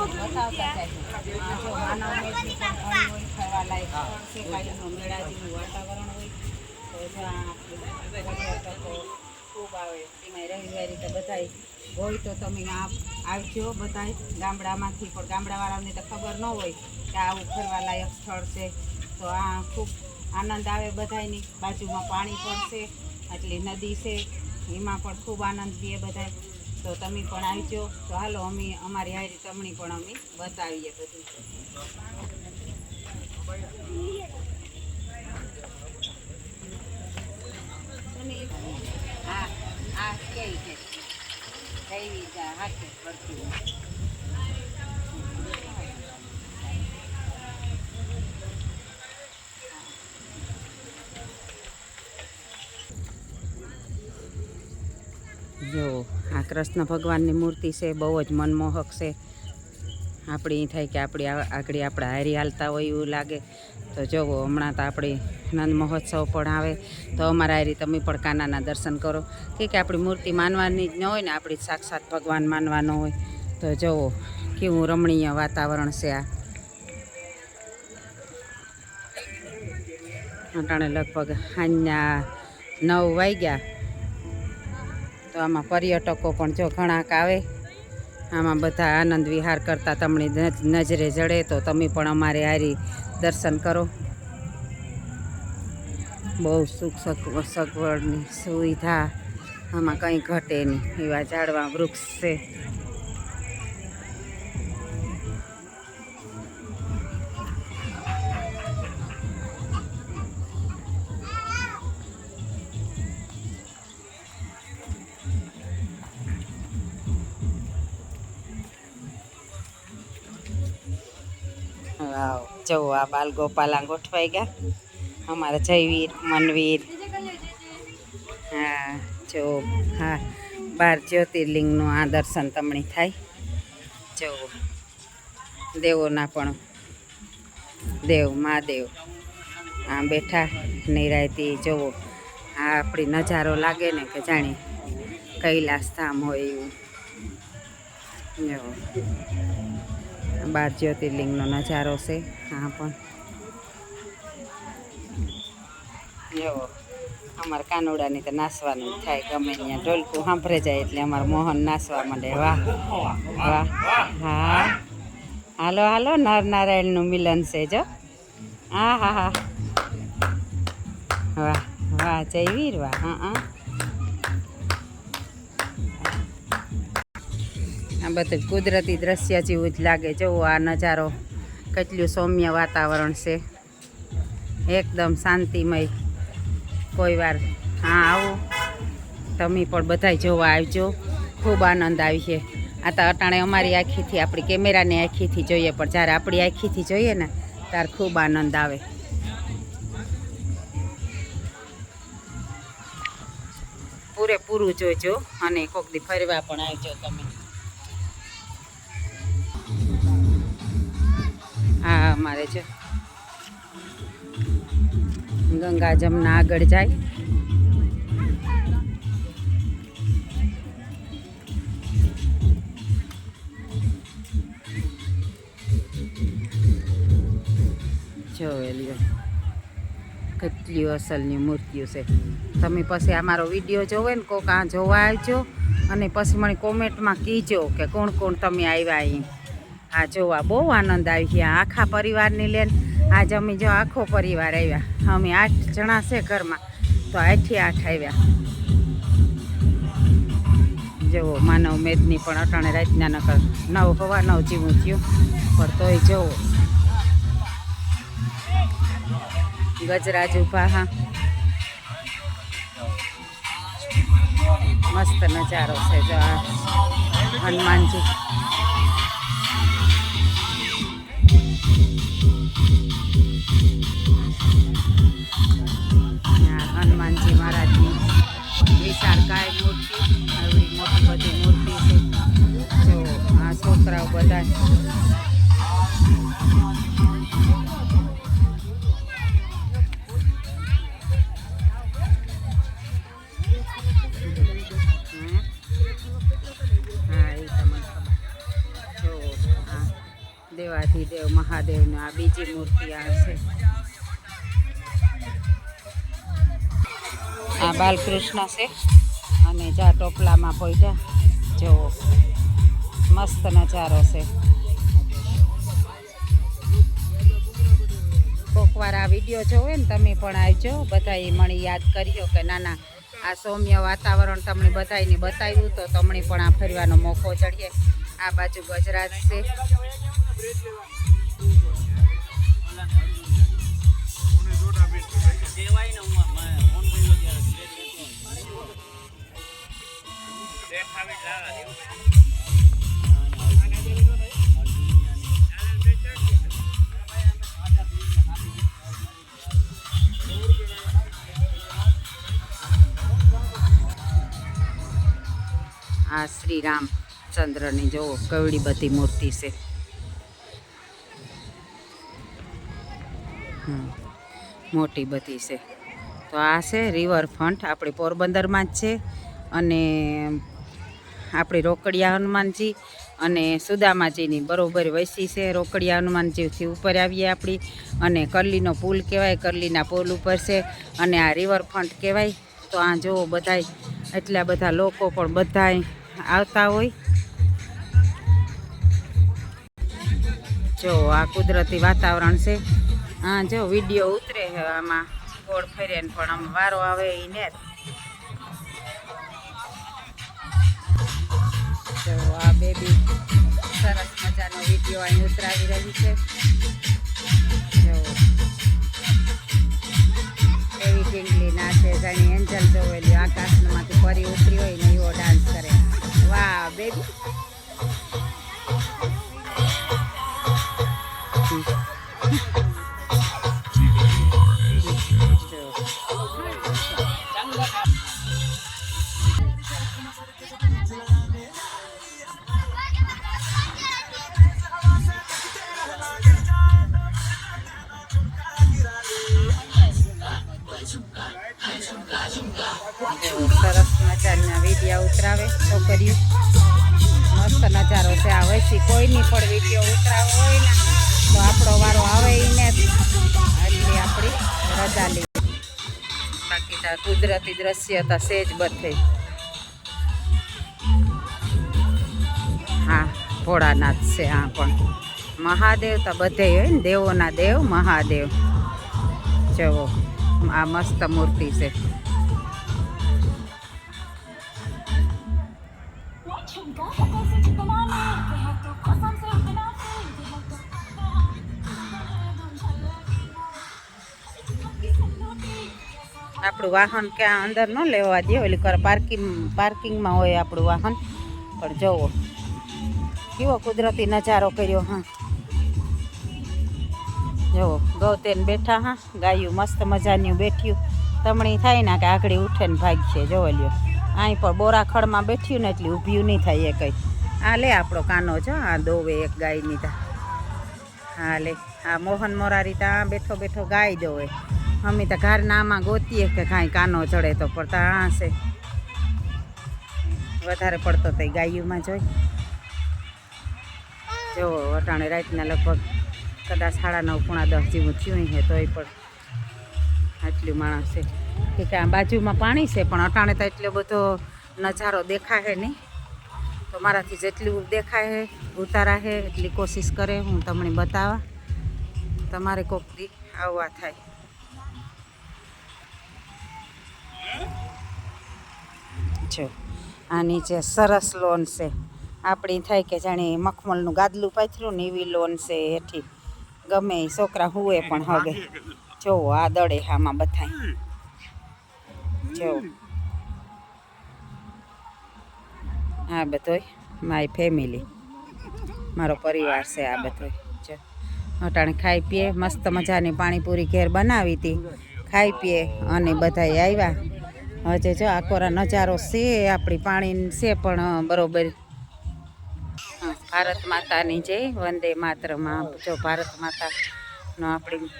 જેવું વાતાવરણ હોય ખૂબ આવે એમાં રવિવારે રીતે બધાય હોય તો તમે આવજો બધાય ગામડામાંથી પણ ગામડાવાળાને તો ખબર ન હોય કે આવું ફરવા લાયક સ્થળ છે તો આ ખૂબ આનંદ આવે બધાયની. બાજુમાં પાણી પણ છે, એટલે નદી છે, એમાં પણ ખૂબ આનંદ લે બધાય. તો તમે પણ આવજો. તો હાલો, અમે અમારી હારી તમને પણ અમે બતાવીએ બધું. હા, આ કે છે? કઈ હાથે પડતું જો આ કૃષ્ણ ભગવાનની મૂર્તિ છે, બહુ જ મનમોહક છે. આપણી થાય કે આપણી આગળ આપણે હારી હાલતા હોય એવું લાગે. તો જુઓ હમણાં તો આપણી નંદ મહોત્સવ પણ આવે. તો અમારા હારી તમે પણ કાનાના દર્શન કરો. કે કે આપણી મૂર્તિ માનવાની જ ન હોય ને, આપણી સાક્ષાત ભગવાન માનવાનો હોય. તો જુઓ કેવું રમણીય વાતાવરણ છે આ. અટાણે લગભગ સાંજના નવ વાગ્યા. તો આમાં પર્યટકો પણ જો ઘણાક આવે, આમાં બધા આનંદ વિહાર કરતા તમને નજ- નજરે જડે તો તમે પણ અમારે હારી દર્શન કરો. બહુ સુખ સગ- સગવડની સુવિધા આમાં કંઈ ઘટે નહીં. એવા ઝાડવા વૃક્ષ છે. જવો આ બાલ ગોપાલા ગોઠવાઈ ગયા. અમારા જયવીર, મનવીર. હા જો હા, બાર જ્યોતિર્લિંગનું આ દર્શન તમને થાય. જવો દેવોના પણ દેવ, મહાદેવ. આ બેઠા નિરાયતી જવો આ આપણી નજારો લાગે ને કે જાણે કૈલાસ ધામ હોય એવું. જવો બાર જ્યોતિર્લિંગનો નજારો છે. આ પણ. એવો અમારે કાનોડાની તો નાસવાનું થાય, ગમે ત્યાં ઢોલકું સાંભળે જાય એટલે અમારે મોહન નાસવા માંડે. વાહ વાહ, હા. હાલો હાલો નર નારાયણનું મિલન છે, જો. હા હા હા. વાહ વાહ, જય વીર વાહ હા હા. આ બધું કુદરતી દ્રશ્ય જેવું જ લાગે. જુઓ આ નજારો કેટલું સૌમ્ય વાતાવરણ છે. એકદમ શાંતિમય. કોઈ વાર હા આવો. તમે પણ બધાય જોવા આવજો. ખૂબ આનંદ આવી છે. આ તો અટાણે અમારી આખીથી, આપણી કેમેરાની આખીથી જોઈએ, પણ જ્યારે આપણી આખીથી જોઈએ ને, ત્યારે ખૂબ આનંદ આવે. પૂરેપૂરું જોજો અને કોક દી ફરવા પણ આવજો તમે. હા અમારે છે. ગંગા જમના આગળ જાય. જોયેલી કેટલી અસલની મૂર્તિઓ છે. તમે પછી આ મારો વીડિયો જોવે ને કોક આ જોવા આવજો અને પછી મને કોમેન્ટમાં કીજો કે કોણ કોણ તમે આવ્યા અહીં આ જોવા, બહુ આનંદ આવી ગયા. આખા પરિવારની લઈને આજ અમે જો આખો પરિવાર આવ્યા. અમે આઠ જણા છે ઘરમાં. તો આઠથી આઠ આવ્યા. જુઓ માનવ મેદની પણ અટાણે રાતના નકર નવ હવા નવ જીવું થયું. પણ તોય જુઓ ગજરાજ ઊભા હા. મસ્ત નજારો છે, જો આ હનુમાનજી. ગાય મૂર્તિ, આવી મોટી બધી મૂર્તિ છે. જો આ છોકરાઓ બધા દેવાધિદેવ મહાદેવની આ બીજી મૂર્તિ આવશે આ બાલકૃષ્ણ છે. અને જા ટોપલામાં પોઈટા. જુઓ મસ્ત નજારો છે. કોકવાર આ વીડિયો જોવે ને તમે પણ આવજો. બધાએ મને યાદ કર્યો કે ના ના આ સૌમ્ય વાતાવરણ તમને બધાને બતાવ્યું તો તમને પણ આ ફરવાનો મોકો ચડીએ આ બાજુ ગુજરાત છે. આ શ્રી રામચંદ્રની જોવો કવડી બધી મૂર્તિ છે. મોટી બધી છે. તો આ છે રિવરફ્રન્ટ આપણે પોરબંદરમાં જ છે. અને આપણી રોકડિયા હનુમાનજી અને સુદામાજીની બરોબર વૈસી છે. રોકડિયા હનુમાનજીથી ઉપર આવીએ આપણી અને કરલીનો પુલ કહેવાય, કરલીના પુલ ઉપર છે અને આ રિવરફ્રન્ટ કહેવાય. તો આ જુઓ બધાય, એટલા બધા લોકો પણ બધાય આવતા હોય. જો આ કુદરતી વાતાવરણ છે. હા જો વીડિયો ઉતરે આમાં, ગોળ ફેરે પણ આમ વારો આવે એ ને. બેબી. સરસ મજાનો વીડિયો અહીં ઉતરાવી રહી છે. એવી ટીંગલી નાચે જાણી એન્જલ જોવેલી આકાશમાંથી ફરી ઉતરી હોય ને એવો ડાન્સ કરે. વાહ, બેબી. છે કોઈની પણ વીડિયો ઉતરાવો હોય ને, તો આપણો વારો આવે એને એટલે આપણી રજા લે બાકી તો કુદરતી દ્રશ્ય તો સેજ બધે. હા, ભોળાનાથ છે, હા પણ. મહાદેવ તો બધે હોય ને, દેવોના દેવ, મહાદેવ. જવો આ મસ્ત મૂર્તિ છે. આપણું વાહન ક્યાં અંદર ન લેવા દે, ઓલી કર પાર્કિંગ પાર્કિંગમાં હોય આપણું વાહન. પણ જવો, કેવો કુદરતી નજારો કર્યો, હા. જવો, ગૌતેન બેઠા, હા. ગાયું મસ્ત મજાનું બેઠ્યું તમણી થાય ને કે આગળ ઉઠે ને ભાગશે, જોવો લ્યો. અહીં પણ બોરાખડમાં બેઠ્યું ને એટલી ઊભ્યું નહીં થાય એ કંઈ. આ લે આપણો કાનો છે આ દોવે એક ગાયની તા. હા લે, આ મોહન મોરારી તા બેઠો બેઠો ગાય દોવે. અમે તો ઘરના આમાં ગોતીએ કે કાંઈ કાનો ચડે તો પડતા આ વધારે પડતો તો ગાયુંમાં જોઈ જો, અટાણે રાતના લગભગ કદાચ સાડા નવ પૂણા દસ જેવું થયું છે તોય પણ આટલું માણસ છે. કે આ બાજુમાં પાણી છે, પણ અટાણે તો એટલો બધો નજારો દેખાય નહીં. તો મારાથી જેટલું દેખાય ઉતારા છે એટલી કોશિશ કરે, હું તમને બતાવવા તમારે કોક આવવા થાય. જો, આ નીચે સરસ લોન છે. આપણી થાય કે જાણે મખમલનું ગાદલું પાથરું ને એવી લોન છે હેઠી. ગમે એ છોકરા હુએ પણ હગે. જોવો આ દડે આમાં બધાય. જોવો આ બધોય માય ફેમિલી મારો પરિવાર છે આ બધોય. જો, અટાણે ખાઈ પીએ, મસ્ત મજાની પાણીપુરી ઘેર બનાવી હતી ખાઈ પીએ અને બધાય આવ્યા. હજે જો આ કોરા નજારો છે, આપણી પાણી છે પણ બરોબર. ભારત માતાની જે વંદે માત્રમાં. જો ભારત માતાનો આપણી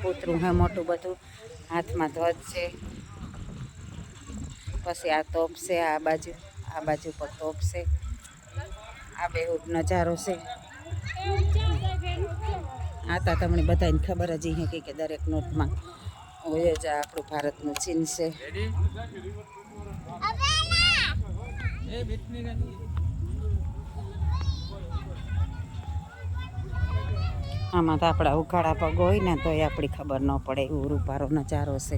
પુતરું હે મોટું બધું, હાથમાં ધ્વજ છે. પછી આ તોપ છે, આ બાજુ આ બાજુ પર તોપ છે. આ બે નજારો છે. આ તો તમને બધાને ખબર જ હે કે દરેક નોટમાં હોય જ આપણું ભારતનું ચિહ્ન છે. આમાં તો આપણા ઉઘાડા પગ હોય ને તો એ આપણી ખબર ન પડે એવું રૂપારો નજારો છે.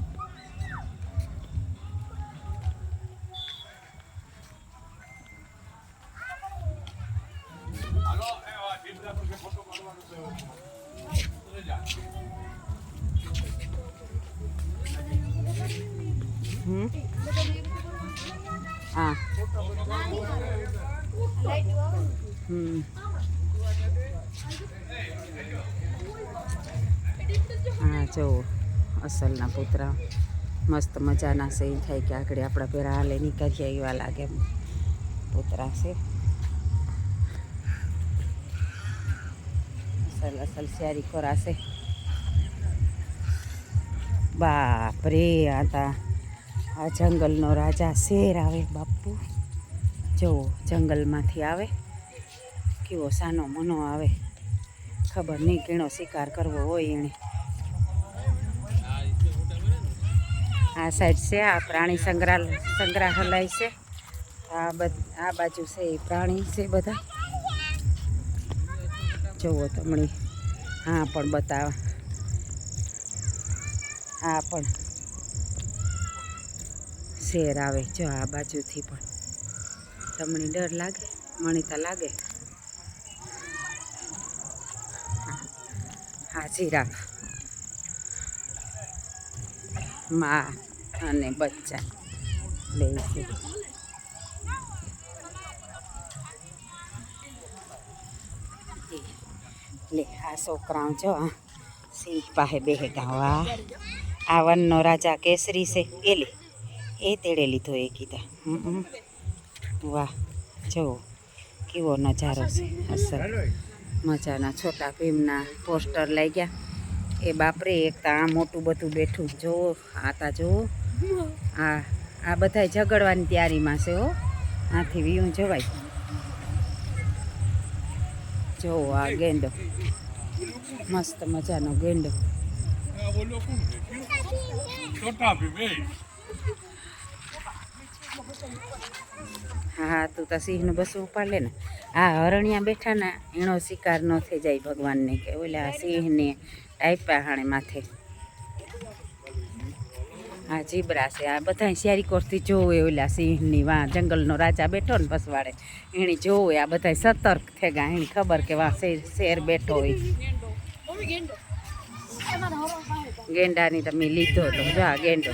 અસલના પુતરા. મસ્ત મજાના છે એ થાય કે આગળ આપણા પેરા હાલે નીકળીએ એવા લાગે પુતરા છે. અસલ અસલ શિયારી ખોરાશે. બાપ રે, આ તા આ જંગલનો રાજા શેર આવે બાપુ. જો જંગલમાંથી આવે, કેવો સાનો મનો આવે. ખબર નહીં કેનો શિકાર કરવો હોય એણે. આ સાઈડ છે, આ પ્રાણી સંગ્રહાલય સંગ્રહાલય છે. આ બધ, આ બાજુ છે એ પ્રાણી છે બધા. જુઓ તમને હા પણ બતાવ. આ પણ શેર આવે, જો આ બાજુથી પણ. તમને ડર લાગે? મણિતા લાગે. હા જીરાફ મા અને બચ્ચા. લે છે. લે, આ છોકરાઓ જો સિંહ પાસે બે ગાવા આ. વનનો રાજા કેસરી છે. એ લે, એ તેડે લીધો એ કીધા. વાહ જો, કેવો નજારો છે. અસર મજાના છોટા ભીમના પોસ્ટર લઈ ગયા એ બાપરે એક તો આ મોટું બધું બેઠું. જો, આ તા જો. આ આ બધાય ઝઘડવાની તૈયારીમાં છે હો. આથી વીયું જવાય. જો આ ગેંડો. મસ્ત મજાનો ગેંડો. હા તું તો સિંહનું બસ ઉપાડ લે ને. આ હરણિયા બેઠા ને એનો શિકાર ન થઈ જાય ભગવાનને કે ઓલા સિંહને ટાઈપા હાણે માથે. આ જીબરા છે. આ બધા શિયારી જોવે ઓલા સિંહની વાં, જંગલનો રાજા બેઠો ને પસવાડે એણે જોવે આ બધા સતર્ક થઈ ગયા. એની ખબર કે વાં શેર બેઠો હોય. ગેંડાની તમે લીધો તો જો આ ગેંડો.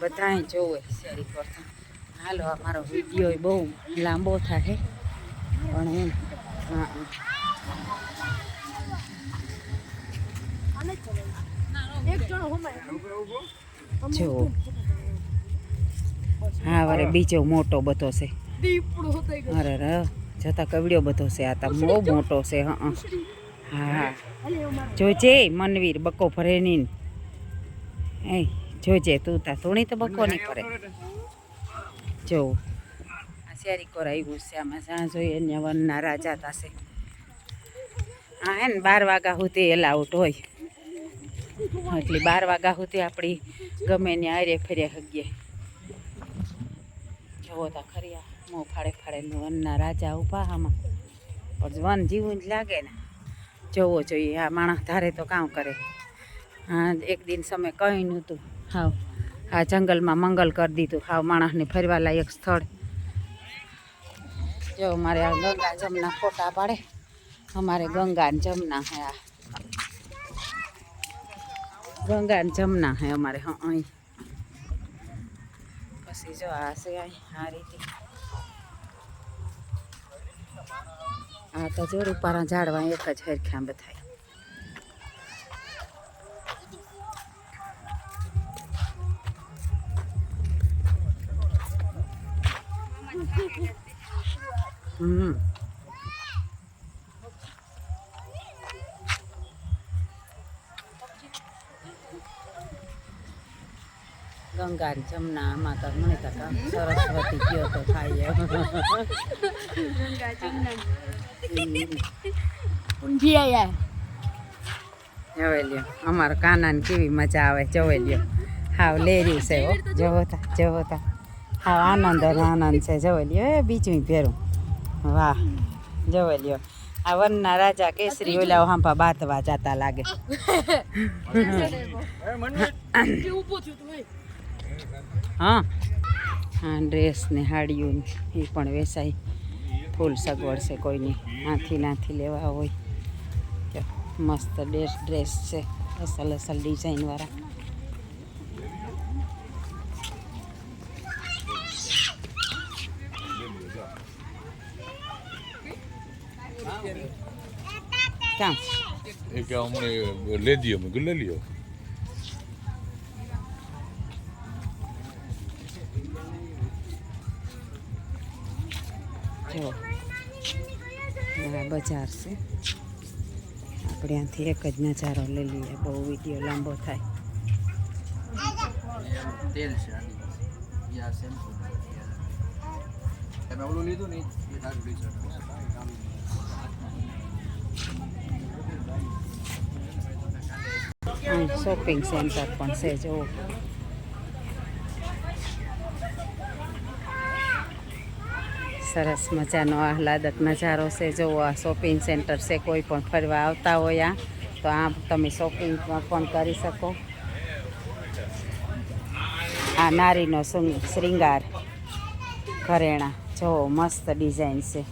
બધાય જોવે શિયારી કરતા હાલો, આ મારો વીડિયો બહુ લાંબો થાય પણ એમ, હા હા. જો. હા વરે બીજો મોટો બધો છે. અરે ર જતા કવડ્યો બધો છે. આ તા બહુ મોટો છે હા હા. જોજે મનવીર બકો ભરે નહીં એ જોજે તું તા થોડી તો બકો નહીં ફરે જો. આ શેરી કોર આવ્યું છે આમાં જ્યાં જોઈએ ને વનના રાજા થશે. હા હે ને બાર વાગ્યા સુધી એલાઉટ હોય. એટલે બાર વાગ્યા સુધી આપણી ગમે ને આરે ફેરે હગીએ. જોવો તા ખરી મોં ફાડે ફાડે વનના રાજા ઊભા આમાં. પણ વન જીવું જ લાગે ને. જોવો જોઈએ આ માણસ ધારે તો કામ કરે. હા, એક દિન સમય કંઈ નહોતું. હાવ. આ જંગલમાં મંગલ કરી દીધું. હાવ માણસને ફરવા લાયક સ્થળ. જો મારે આ ગંગા જમના ફોટા પાડે. અમારે ગંગા જમના હે આ. ગંગા જમના હે અમારે અહીં. પછી જો આ છે આ રીતે. આ તો જો રૂપારા ઝાડવા એક જ હરખ્યા બધા હમ. ગંગા ને જમના આમાં તો મને તો સરસ્વતી ગયો તો થાય એમ. હમ. જોવે લ્યો અમારા કાનાને કેવી મજા આવે જોવે લ્યો. હાવ લેર્યું છે હો. જોવો તા જોવો તા. હાવ આનંદ આનંદ છે જોવે લ્યો. એ બીજું ભેરું. વાહ. જોવે લ્યો. આ વનના રાજા કેસરી ઓલા હાંપા બાતવા જાતા લાગે. હા. હા ડ્રેસ ને હાડીઓ એ પણ વેચાય. ફૂલ સગવડ છે કોઈની. આથી નાથી લેવા હોય. તો મસ્ત ડ્રેસ ડ્રેસ છે. અસલ અસલ ડિઝાઇનવાળા ક્યાં એ કે અમને લે દઈએ મેં લે લ્યો? બજાર છે. આપણે ત્યાંથી એક જ નજારો લઈ લઈએ. બહુ વીડિયો લાંબો થાય. તેલ છે તમે ઓલું લીધું ને શોપિંગ સેન્ટર પણ છે જો સરસ મજાનો આહલાદક નજારો છે. જુઓ આ શોપિંગ સેન્ટર છે, કોઈ પણ ફરવા આવતા હોય આ, તો આ તમે શોપિંગ પણ કરી શકો. આ નારીનો શૃંગાર, ઘરેણા. જો, મસ્ત ડિઝાઇન છે.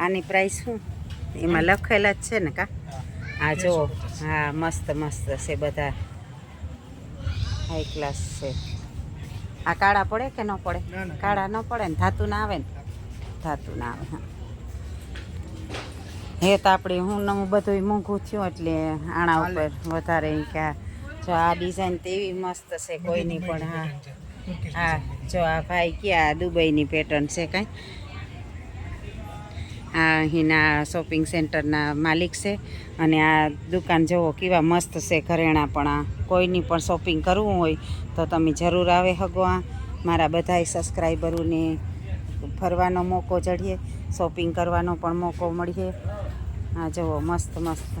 આની પ્રાઇસ શું? એમાં લખેલા જ છે ને કા? આ જો, હા મસ્ત મસ્ત છે બધા. હાઈ ક્લાસ છે. આ કાળા પડે કે ન પડે? કાળા ન પડે ને ધાતુ ના આવે ને? ધાતુ ના આવે હા. હે તો આપણે હું નવું બધું મોંઘું થયું એટલે આણા ઉપર વધારે કે જો આ ડિઝાઇન તેવી મસ્ત છે કોઈની પણ હા. હા જો આ ભાઈ ક્યાં દુબઈની પેટર્ન છે કાંઈ? આ અહીંના શોપિંગ સેન્ટરના માલિક છે. અને આ દુકાન જુઓ, કેવા મસ્ત છે ઘરેણા પણ આ. કોઈની પણ શોપિંગ કરવું હોય તો તમે જરૂર આવે હગો આ મારા બધાય સબસ્ક્રાઈબરોને ફરવાનો મોકો જડીએ, શોપિંગ કરવાનો પણ મોકો મળીએ. આ જુઓ, મસ્ત મસ્ત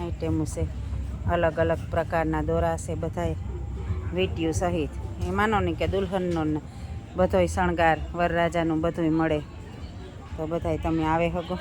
આઈટમો છે. અલગ અલગ પ્રકારના દોરા છે બધાય. વીટીયું સહિત. એ માનો ને કે દુલ્હનનો બધોય શણગાર વરરાજાનું બધુંય મળે. તો બધાય તમે આવે હગો.